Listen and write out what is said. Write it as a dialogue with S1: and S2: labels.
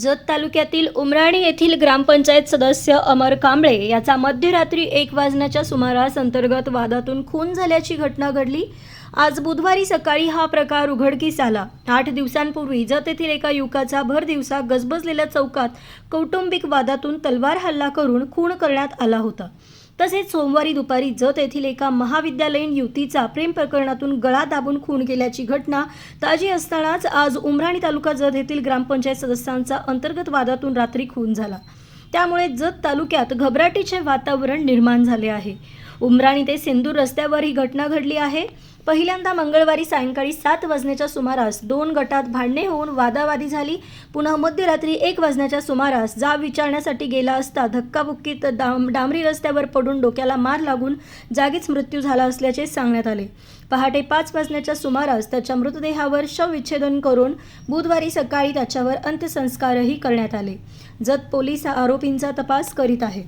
S1: जत तालुक्यातील उमराणी येथील ग्रामपंचायत सदस्य अमर कांबळे याचा मध्यरात्री एक वाजण्याच्या सुमारास अंतर्गत वादातून खून झाल्याची घटना घडली. आज बुधवारी सकाळी हा प्रकार उघडकीस आला. आठ दिवसांपूर्वी जत येथील एका युवकाचा भर दिवसा गजबजलेल्या चौकात कौटुंबिक वादातून तलवार हल्ला करून खून करण्यात आला होता. तसेच सोमवारी दुपारी जत येथील एका महाविद्यालयीन युवतीचा प्रेम प्रकरणातून गळा दाबून खून केल्याची घटना ताजी असतानाच आज उमराणी तालुका जत येथील ग्रामपंचायत सदस्यांचा अंतर्गत वादातून रात्री खून झाला. त्यामुळे जत तालुक्यात घबराटीचे वातावरण निर्माण झाले आहे. उमराणी ते सिंदूर रस्त्यावर ही घटना घडली आहे. पहिल्यांदा मंगळवारी सायंकाळी सात वाजण्याच्या सुमारास दोन गटात भांडणे होऊन वादावादी झाली. पुन्हा मध्यरात्री एक वाजण्याच्या सुमारास जाब विचारण्यासाठी गेला असता धक्काबुक्कीत डाम डांबरी रस्त्यावर पडून डोक्याला मार लागून जागीच मृत्यू झाला असल्याचे सांगण्यात आले. पहाटे पाच वाजण्याच्या सुमारास त्याच्या मृतदेहावर शवविच्छेदन करून बुधवारी सकाळी त्याच्यावर अंत्यसंस्कारही करण्यात आले. जत पोलीस आरोपींचा तपास करीत आहे